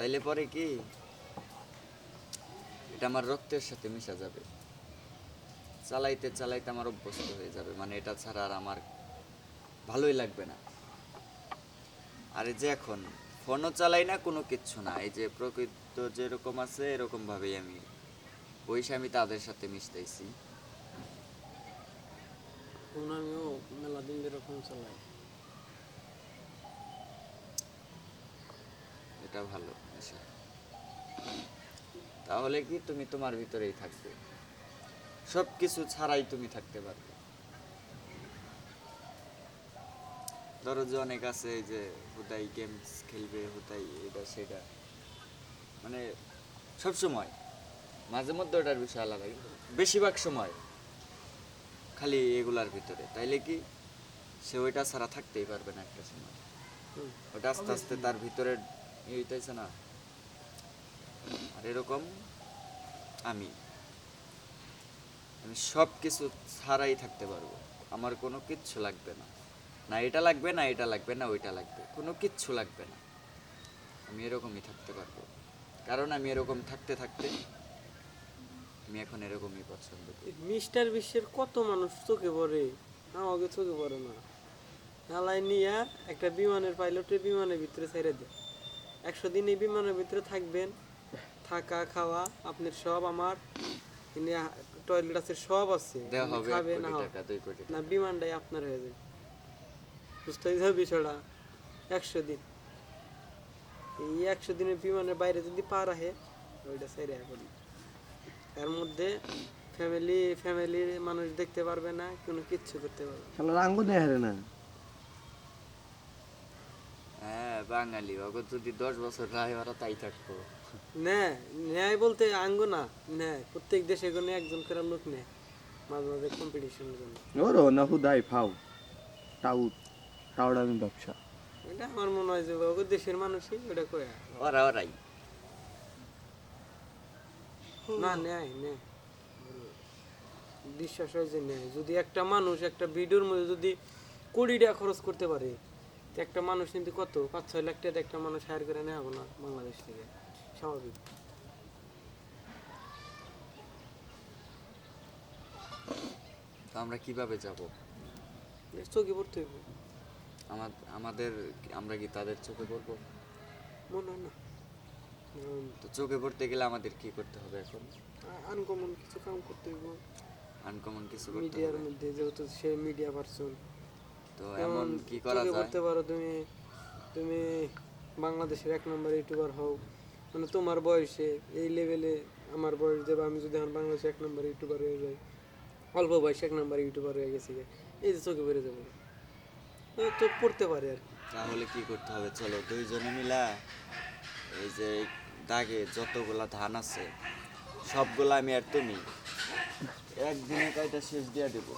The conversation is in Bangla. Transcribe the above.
তাইলে পরে কি? এটা আমার রক্তের সাথে মিশা যাবে। চালাইতে চালাইতে আমার অভ্যস্ত হয়ে যাবে। মানে এটা ছাড়া আর আমার ভালোই লাগবে না। আর যে এখন ফোনও চালাই না, কোনো কিচ্ছু না। এই যে প্রকৃত যেরকম আছে, এরকম ভাবেই আমি বইসে আমি তাদের সাথে মিশতেছি। আমিও মেলা দিন ফোন চালাই। এটা ভালো নেশা তাহলে কি তুমি তোমার ভিতরেই থাকবে? সব কিছু ছাড়াই তুমি থাকতে পারবে। ধরো যে অনেক আছে যে হুদাই গেমস খেলবে হুদাই এটা সেটা। মানে সব সময় মাঝে মধ্যে ওটার বিষয় আলাদা কিন্তু বেশিরভাগ সময় খালি এগুলার ভিতরে। তাইলে কি সে ওইটা ছাড়া থাকতেই পারবে না একটা সময়? ওটা আস্তে আস্তে তার ভিতরে ইয়ে না আর এরকম আমি। আমি সব কিছু ছাড়াই থাকতে পারব। আমার কোনো কিচ্ছু লাগবে না। না এটা লাগবে, না এটা লাগবে, না ওইটা লাগবে। কোনো কিচ্ছু লাগবে না। আমি এরকমই থাকতে পারব। কারণ আমি এরকম থাকতে থাকতে আমি এখন এরকমই পছন্দ করি। মিস্টার বিশ্বের কত মানুষ চোখে পড়ে? আমাকে চোখে পড়ে না। নালাই নিয়া একটা বিমানের পাইলটের বিমানের ভিতরে ছেড়ে দেয় একশো দিন এই বিমানের ভিতরে থাকবেন। থাকা খাওয়া আপনার সব আমার। টয়লেট আছে সব আছে। কোটি টাকা না বিমানটাই আপনার হয়ে যাবে। বুঝতে হবে বিষয়টা? একশো দিন। এই একশো দিনের বিমানের বাইরে যদি পার আহে ওইটা সেরে করি এর মধ্যে ফ্যামিলি ফ্যামিলির মানুষ দেখতে পারবে না কোনো কিচ্ছু করতে পারবে না। আঙ্গুল না হ্যাঁ বাঙালি ওকে যদি দশ বছর রায় ওরা তাই থাকব। ন্যায় ন্যায় বলতে আঙ্গ না ন্যায় প্রত্যেক দেশে কোনো একজন করে লোক নেয় মাঝে মাঝে কম্পিটিশনের জন্য। ওরো না হুদাই ফাও টাউট টাউডামি ব্যবসা। এটা আমার মনে হয় যে ওগো দেশের মানুষই ওটা করে। ওরা ওরাই। না নেয় নেয় বিশ্বাস হয় যে নেয় যদি একটা মানুষ একটা ভিডিওর মধ্যে যদি কোটি টাকা খরচ করতে পারে তো একটা মানুষ কিন্তু কত? পাঁচ ছয় লাখ টাকা একটা মানুষ হায়ার করে নেওয়া না বাংলাদেশ থেকে? স্বাভাবিক। তো আমরা কীভাবে যাব? চোখে পড়তে হইব। আমার আমাদের আমরা কি তাদের চোখে পড়ব? মনে হয় না। তো চোখে পড়তে গেলে আমাদের কি করতে হবে এখন? আনকমন কিছু কাম করতে হইব। আনকমন কিছু মিডিয়ার মধ্যে যেহেতু সে মিডিয়া পারসন তো এমন কি করা যায়? পড়তে পারো তুমি তুমি বাংলাদেশের এক নম্বর ইউটিউবার হও। মানে তোমার বয়সে এই লেভেলে আমার বয়স দেবে আমি যদি এখন বাংলাদেশে এক নম্বর ইউটিউবার হয়ে যাই অল্প বয়সে এক নম্বর ইউটিউবার হয়ে গেছি এই যে চোখে বেড়ে যাবে। তো পড়তে পারে আর। তাহলে কি করতে হবে? চলো দুইজনে মিলা এই যে দাগে যতগুলা ধান আছে সবগুলা আমি আর তুমি একদিনে কয়টা শেষ দিয়ে দেবো?